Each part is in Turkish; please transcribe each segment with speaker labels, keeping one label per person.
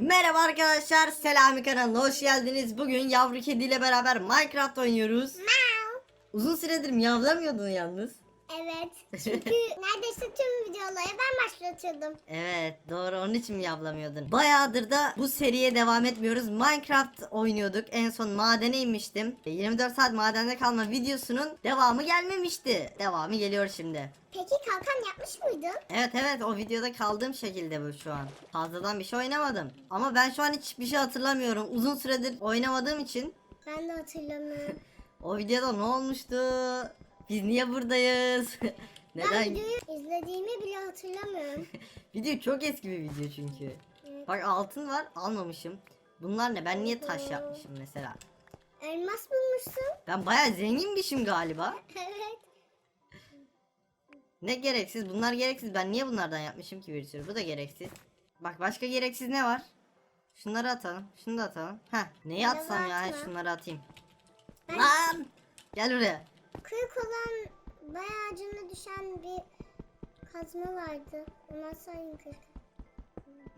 Speaker 1: Merhaba arkadaşlar, Selami kanalına hoş geldiniz. Bugün yavru kediyle beraber Minecraft oynuyoruz. Uzun süredir miyavlamıyordun yalnız.
Speaker 2: Evet. Çünkü neredeyse tüm videoları ben başlatıyordum.
Speaker 1: Evet, doğru onun için miyavlamıyordun. Bayağıdır da bu seriye devam etmiyoruz. Minecraft oynuyorduk. En son madene inmiştim. 24 saat madende kalma videosunun devamı gelmemişti. Devamı geliyor şimdi.
Speaker 2: Peki kalkan yapmış mıydın?
Speaker 1: Evet evet o videoda kaldığım şekilde bu şu an. Fazladan bir şey oynamadım. Ama ben şu an hiçbir şey hatırlamıyorum. Uzun süredir oynamadığım için
Speaker 2: Ben de hatırlamıyorum.
Speaker 1: O videoda ne olmuştu? Biz niye buradayız?
Speaker 2: ben
Speaker 1: Neden?
Speaker 2: videoyu izlediğimi bile hatırlamıyorum.
Speaker 1: Video çok eski bir video çünkü.
Speaker 2: Evet.
Speaker 1: Bak altın var almamışım. Bunlar ne? Ben niye taş yapmışım mesela?
Speaker 2: Elmas bulmuşsun.
Speaker 1: Ben bayağı zenginmişim galiba.
Speaker 2: evet.
Speaker 1: Ne gereksiz? Bunlar gereksiz. Ben niye bunlardan yapmışım ki bir sürü? Bu da gereksiz. Bak başka gereksiz ne var? Şunları atalım. Şunu da atalım. Heh. Neyi
Speaker 2: Bunları
Speaker 1: atsam ya?
Speaker 2: atma.
Speaker 1: Şunları atayım.
Speaker 2: Ben-
Speaker 1: Lan! Gel buraya.
Speaker 2: Kırık olan bayağı acına düşen bir kazma vardı. Onu atsaydım keşke.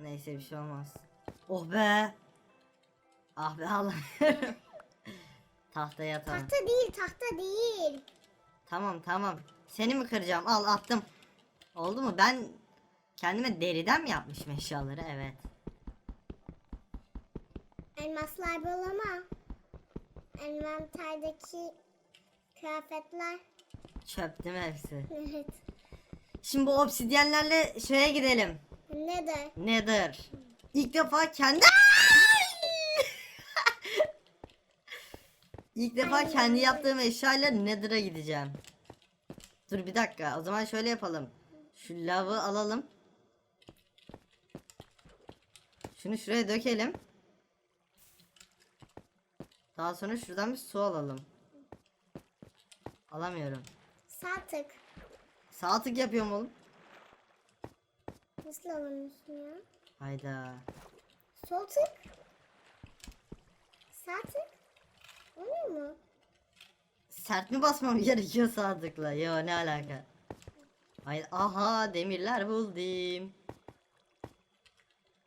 Speaker 1: Neyse bir şey olmaz. Oh be. Ah be alamıyorum. Tahtaya atalım.
Speaker 2: Tahta değil tahta değil.
Speaker 1: Tamam tamam. Seni mi kıracağım? Al attım. Oldu mu? Ben kendime deriden mi yapmışım eşyaları? Evet.
Speaker 2: Elmaslar bol ama envanterdeki kıyafetler
Speaker 1: Çöp değil mi hepsi?
Speaker 2: evet.
Speaker 1: Şimdi bu obsidyenlerle şeye gidelim.
Speaker 2: Ne de
Speaker 1: Nether. İlk defa kendi... İlk defa kendi yaptığım eşyayla Nether'a gideceğim. Dur bir dakika. O zaman şöyle yapalım. Şu lavı alalım. Şunu şuraya dökelim. Daha sonra şuradan bir su alalım. Alamıyorum.
Speaker 2: sağ tık.
Speaker 1: Sağ tık yapıyorum oğlum.
Speaker 2: Nasıl alamıyorsun ya?
Speaker 1: Hayda.
Speaker 2: Sol tık. Sağ tık. Oluyor mu?
Speaker 1: Sert mi basmam gerekiyor sağ tıkla? Yo ne alaka? Hayır aha demirler buldum.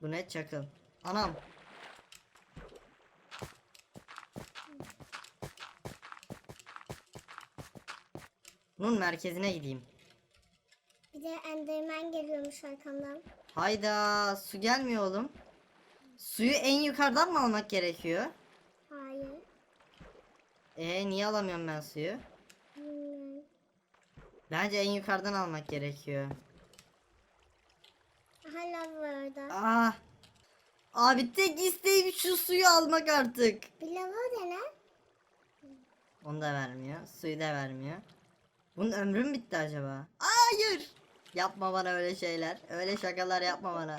Speaker 1: Bu ne çakıl? Anam. Bunun merkezine gideyim.
Speaker 2: Bir de enderman geliyormuş arkamdan.
Speaker 1: Hayda su gelmiyor oğlum. Suyu en yukarıdan mı almak gerekiyor?
Speaker 2: Hayır.
Speaker 1: Ee niye alamıyorum ben suyu?
Speaker 2: Bilmiyorum.
Speaker 1: Bence en yukarıdan almak gerekiyor.
Speaker 2: Aha lav var orada.
Speaker 1: Ah. Abi tek isteğim şu suyu almak artık.
Speaker 2: Bir lava dene.
Speaker 1: Onu da vermiyor. Suyu da vermiyor. Bunun ömrü mü bitti acaba? Hayır. Yapma bana öyle şeyler. Öyle şakalar yapma bana.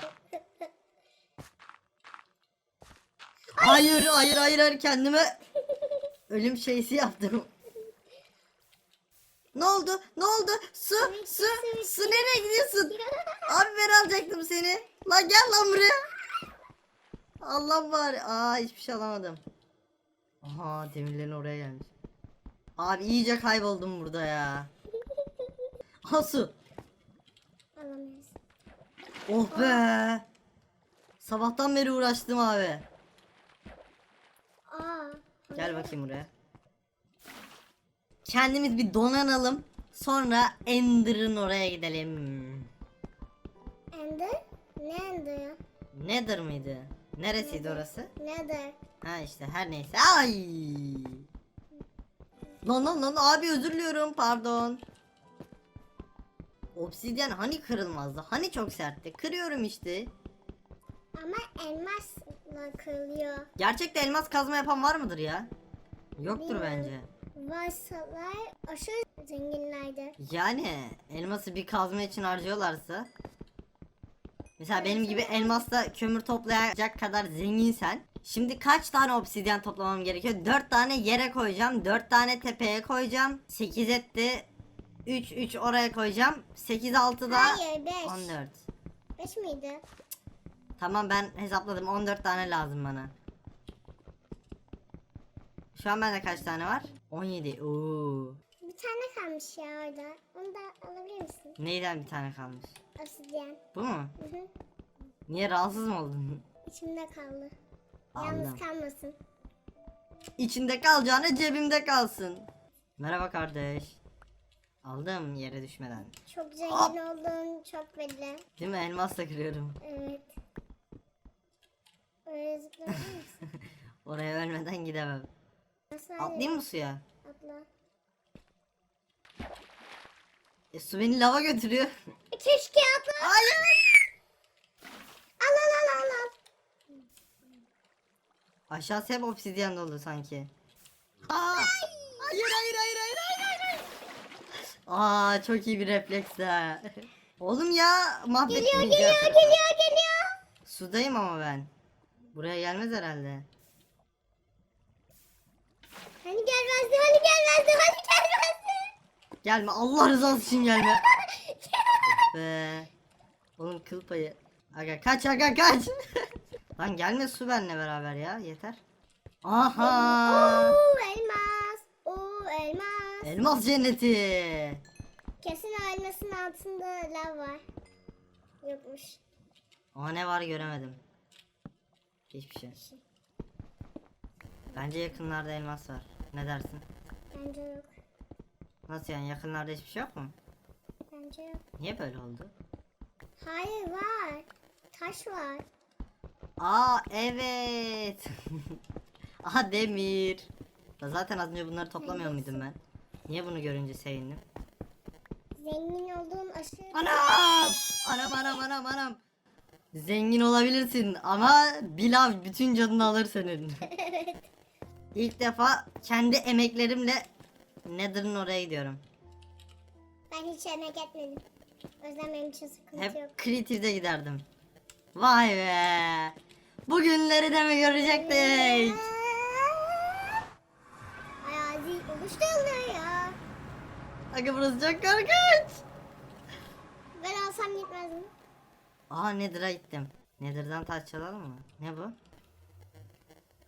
Speaker 1: Hayır hayır hayır hayır kendime ölüm şeysi yaptım. Ne oldu? Ne oldu? Su, su, su nereye gidiyorsun? Abi ben alacaktım seni. Lan gel lan buraya. Allah var. Aa hiçbir şey alamadım. Aha demirlerin oraya gelmiş. Abi iyice kayboldum burada ya. Ha su.
Speaker 2: Alamıyoruz.
Speaker 1: Oh be. Sabahtan beri uğraştım abi.
Speaker 2: Aa.
Speaker 1: Gel bakayım buraya. Kendimiz bir donanalım. Sonra Ender'ın oraya gidelim.
Speaker 2: Ender? Ne ender?
Speaker 1: Nether mıydı? Neresiydi orası?
Speaker 2: Nether.
Speaker 1: Ha işte her neyse. Ay. Lan lan lan abi özür diliyorum pardon. Obsidyen hani kırılmazdı? Hani çok sertti? Kırıyorum işte.
Speaker 2: Ama elmasla kırılıyor.
Speaker 1: Gerçekte elmas kazma yapan var mıdır ya? Yoktur
Speaker 2: Bilmiyorum.
Speaker 1: bence.
Speaker 2: Varsalar aşırı zenginlerdi.
Speaker 1: Yani elması bir kazma için harcıyorlarsa. Mesela benim gibi elmasla kömür toplayacak kadar zenginsen. Şimdi kaç tane obsidyen toplamam gerekiyor? 4 tane yere koyacağım. 4 tane tepeye koyacağım. 8 etti. 3 3 oraya koyacağım. 8 6 da
Speaker 2: Hayır 5.
Speaker 1: 14.
Speaker 2: 5 miydi?
Speaker 1: Tamam ben hesapladım. 14 tane lazım bana. Şu an bende kaç tane var? 17. Oo.
Speaker 2: Bir tane kalmış ya orada. Onu da alabilir misin?
Speaker 1: Neyden bir tane kalmış?
Speaker 2: Obsidyen.
Speaker 1: Bu mu?
Speaker 2: Hı hı.
Speaker 1: Niye rahatsız mı oldun?
Speaker 2: içimde kaldı. Yalnız kalmasın.
Speaker 1: İçinde kalacağına cebimde kalsın. Merhaba kardeş. Aldım yere düşmeden.
Speaker 2: Çok zengin
Speaker 1: Hop.
Speaker 2: olduğun çok belli.
Speaker 1: Değil mi? Elmasla kırıyorum.
Speaker 2: Evet. Öyle zıplayabilir misin?
Speaker 1: Oraya ölmeden gidemem.
Speaker 2: Nasıl
Speaker 1: Atlayayım mı suya?
Speaker 2: Atla.
Speaker 1: E, su beni lava götürüyor.
Speaker 2: Keşke atla.
Speaker 1: Hayır.
Speaker 2: Al al al al al.
Speaker 1: Aşağısı hep obsidyen dolu sanki. Aa! Hayır hayır hayır hayır hayır hayır. Aa çok iyi bir refleks ha. Oğlum ya mahvettin
Speaker 2: Geliyor geliyor geliyor geliyor.
Speaker 1: Sudayım ama ben. Buraya gelmez herhalde.
Speaker 2: Hani gelmezdi hani gelmezdi hani gelmezdi.
Speaker 1: Gelme Allah rızası için gelme. Be. Oğlum kıl payı. Aga kaç aga kaç. Lan gelme su benle beraber ya yeter. Aha.
Speaker 2: Oo elmas. Oo elmas.
Speaker 1: Elmas cenneti.
Speaker 2: Kesin o elmasın altında lav var. Yokmuş.
Speaker 1: Ama ne var göremedim. Hiçbir şey. Bence yakınlarda elmas var. Ne dersin?
Speaker 2: Bence yok.
Speaker 1: Nasıl yani yakınlarda hiçbir şey yok mu?
Speaker 2: Bence yok.
Speaker 1: Niye böyle oldu?
Speaker 2: Hayır var. Taş var.
Speaker 1: Aa evet. Aha demir. Ya Zaten az önce bunları toplamıyor muydum ben? Niye bunu görünce sevindim?
Speaker 2: Zengin olduğun aşırı...
Speaker 1: Anam! Anam anam anam anam. Zengin olabilirsin ama Bilav bütün canını alır senin.
Speaker 2: evet.
Speaker 1: İlk defa kendi emeklerimle Nether'ın oraya gidiyorum.
Speaker 2: Ben hiç emek etmedim. O yüzden benim için sıkıntı
Speaker 1: Hep
Speaker 2: yok.
Speaker 1: Creative'de giderdim. Vay be. Bugünleri de mi görecektik?
Speaker 2: Ayazi oluşturuyor ya.
Speaker 1: Aga burası çok korkunç.
Speaker 2: Ben alsam gitmezdim.
Speaker 1: Aa Nether'a gittim. Nether'dan taş çalalım mı? Ne bu?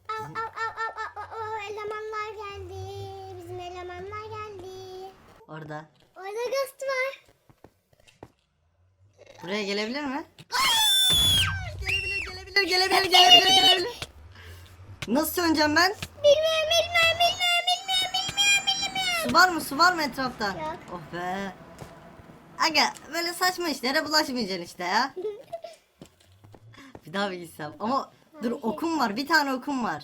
Speaker 2: Al al al al al al al elemanlar geldi. Bizim elemanlar geldi.
Speaker 1: Orada.
Speaker 2: Orada ghost var.
Speaker 1: Buraya gelebilir mi? Gelebilir, gelebilir, gelebilir, gelebilir. Nasıl söneceğim ben?
Speaker 2: Bilmiyorum bilmiyorum bilmiyorum bilmiyorum bilmiyorum bilmiyorum.
Speaker 1: Su var mı? Su var mı etrafta?
Speaker 2: Yok.
Speaker 1: Oh be. Aga böyle saçma işlere bulaşmayacaksın işte ya. Bir daha bir gitsem. Ama dur okum var. Bir tane okum var.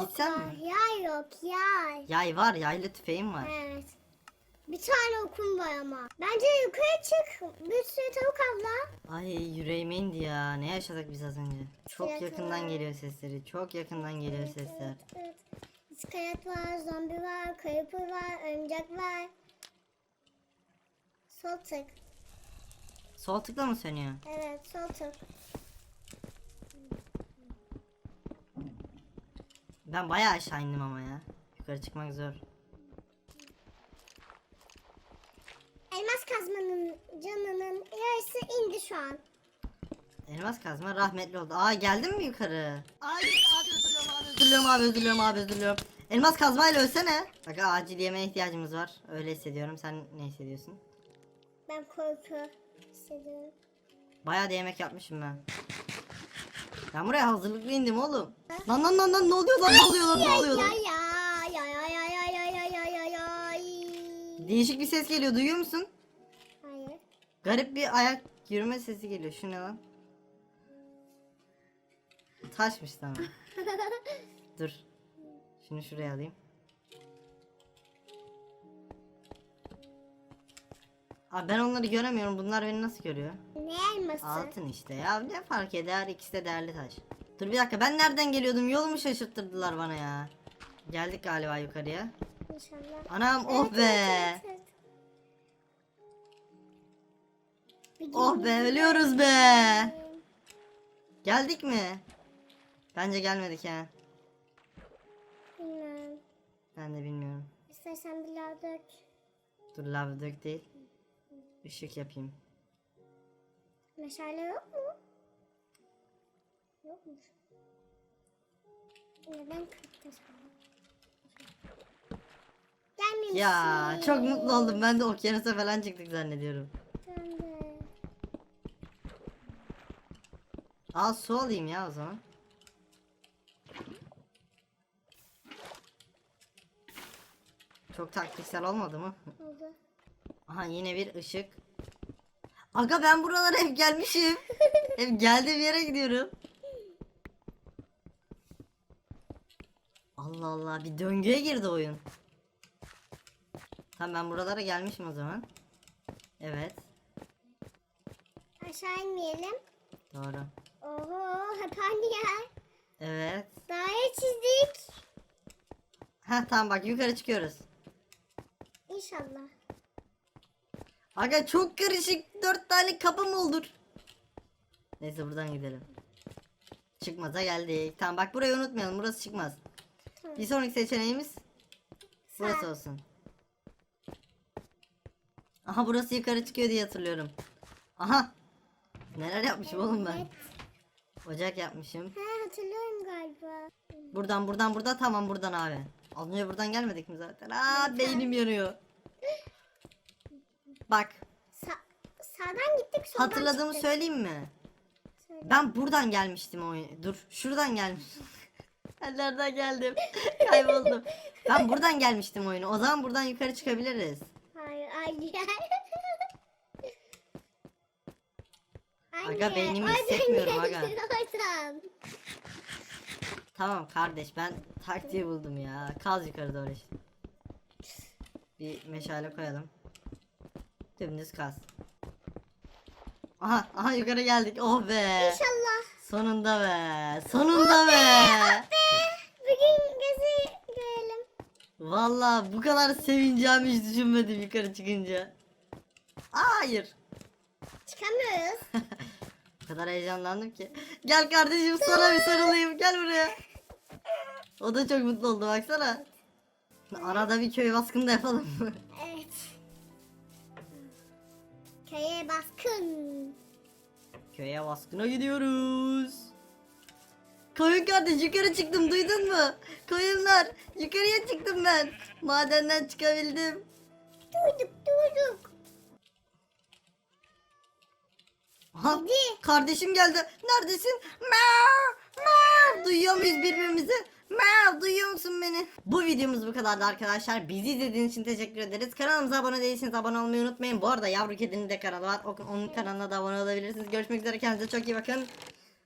Speaker 1: Gitsem
Speaker 2: Ok var.
Speaker 1: mi?
Speaker 2: Yay yok yay.
Speaker 1: Yay var. Yaylı tüfeğim var.
Speaker 2: Evet. Bir tane okum var ama. Bence yukarı çık. Bir sürü tavuk avla.
Speaker 1: Ay yüreğime indi ya. Ne yaşadık biz az önce? Çok
Speaker 2: Evet,
Speaker 1: yakından geliyor sesleri. Çok yakından geliyor sesler.
Speaker 2: Evet, evet. İskelet var, zombi var, creeper var, örümcek var. Sol tık.
Speaker 1: Sol tıkla mı sönüyor?
Speaker 2: Evet, sol tık.
Speaker 1: Ben bayağı aşağı indim ama ya. Yukarı çıkmak zor.
Speaker 2: elmas kazmanın canının yarısı indi şu an.
Speaker 1: Elmas kazma rahmetli oldu. Aa geldin mi yukarı? Ay abi üzülüyorum abi üzülüyorum abi üzülüyorum abi üzülüyorum. Elmas kazmayla ölsene. Bak acil yemeğe ihtiyacımız var. Öyle hissediyorum. Sen ne hissediyorsun?
Speaker 2: Ben korku hissediyorum.
Speaker 1: Bayağı da yemek yapmışım ben. Ben buraya hazırlıklı indim oğlum. Ha? Lan lan lan lan ne oluyor lan ne oluyor lan ne oluyor lan? Değişik bir ses geliyor duyuyor musun? Garip bir ayak yürüme sesi geliyor. Şu ne lan? Taşmış tamam. Dur. Şunu şuraya alayım. Abi ben onları göremiyorum. Bunlar beni nasıl görüyor?
Speaker 2: ne elması?
Speaker 1: Altın işte ya. Ne fark eder? İkisi de değerli taş. Dur bir dakika. Ben nereden geliyordum? Yolumu şaşırttırdılar bana ya. Geldik galiba yukarıya.
Speaker 2: İnşallah.
Speaker 1: Anam oh be.
Speaker 2: evet, evet, evet.
Speaker 1: Oh be ölüyoruz be. Geldik mi? Bence gelmedik ha.
Speaker 2: Bilmem.
Speaker 1: Ben de bilmiyorum.
Speaker 2: İstersen bir lav dök.
Speaker 1: Dur lav dök değil. Işık yapayım.
Speaker 2: Meşale yok mu? Yokmuş. Neden kırıktın sen? Gelmemişsin.
Speaker 1: Ya çok mutlu oldum. Ben de okyanusa falan çıktık zannediyorum.
Speaker 2: Ben de.
Speaker 1: Al su alayım ya o zaman. Çok taktiksel olmadı mı?
Speaker 2: Oldu.
Speaker 1: Aha yine bir ışık. Aga ben buralara hep gelmişim. hep geldiğim yere gidiyorum. Allah Allah bir döngüye girdi oyun. Tamam ben buralara gelmişim o zaman. Evet.
Speaker 2: Aşağı inmeyelim.
Speaker 1: Doğru.
Speaker 2: Oho aynı yer.
Speaker 1: Evet.
Speaker 2: Daire çizdik.
Speaker 1: Ha tamam bak yukarı çıkıyoruz.
Speaker 2: İnşallah.
Speaker 1: Aga çok karışık. Dört tane kapı mı olur? Neyse buradan gidelim. Çıkmaza geldik. Tamam bak burayı unutmayalım. Burası çıkmaz.
Speaker 2: Tamam.
Speaker 1: Bir sonraki seçeneğimiz burası
Speaker 2: Sağ.
Speaker 1: olsun. Aha burası yukarı çıkıyor diye hatırlıyorum. Aha. Neler yapmışım oğlum ben. Ocak yapmışım.
Speaker 2: Ha hatırlıyorum galiba.
Speaker 1: Buradan buradan burada tamam buradan abi. Az önce buradan gelmedik mi zaten? Aa beynim yanıyor. Bak
Speaker 2: Sa sağdan gittik soldan
Speaker 1: hatırladığımı
Speaker 2: çıktık.
Speaker 1: söyleyeyim mi?
Speaker 2: Söyle.
Speaker 1: Ben buradan gelmiştim o Dur şuradan gelmiştim. Ben nereden geldim? Kayboldum. Ben buradan gelmiştim oyunu. O zaman buradan yukarı çıkabiliriz.
Speaker 2: Hayır aynı Aynı
Speaker 1: Aga, beynimi hissetmiyorum aga.
Speaker 2: Oradan.
Speaker 1: Tamam kardeş ben taktiği buldum ya. Kaz yukarı doğru işte. Bir meşale koyalım. Dümdüz kaz. Aha aha yukarı geldik. Oh be.
Speaker 2: İnşallah.
Speaker 1: Sonunda be. Sonunda be.
Speaker 2: Bugün gözü görelim.
Speaker 1: Vallahi bu kadar sevineceğimi hiç düşünmedim yukarı çıkınca. Hayır.
Speaker 2: Çıkamıyoruz.
Speaker 1: O kadar heyecanlandım ki. Gel kardeşim sana bir sarılayım. Gel buraya. O da çok mutlu oldu baksana. Arada bir köy baskını da yapalım mı?
Speaker 2: evet. Köye baskın.
Speaker 1: Köye baskına gidiyoruz. Koyun kardeş yukarı çıktım duydun mu? Koyunlar yukarıya çıktım ben. Madenden çıkabildim.
Speaker 2: Duyduk duyduk.
Speaker 1: Aha,
Speaker 2: Kedi.
Speaker 1: kardeşim geldi. Neredesin? Meow, meow. Duyuyor muyuz birbirimizi? Meow, duyuyor musun beni? Bu videomuz bu kadardı arkadaşlar. Bizi izlediğiniz için teşekkür ederiz. Kanalımıza abone değilseniz abone olmayı unutmayın. Bu arada Yavru Kedi'nin de kanalı var. Onun kanalına da abone olabilirsiniz. Görüşmek üzere. Kendinize çok iyi bakın.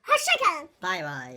Speaker 2: Hoşçakalın.
Speaker 1: Bay bay.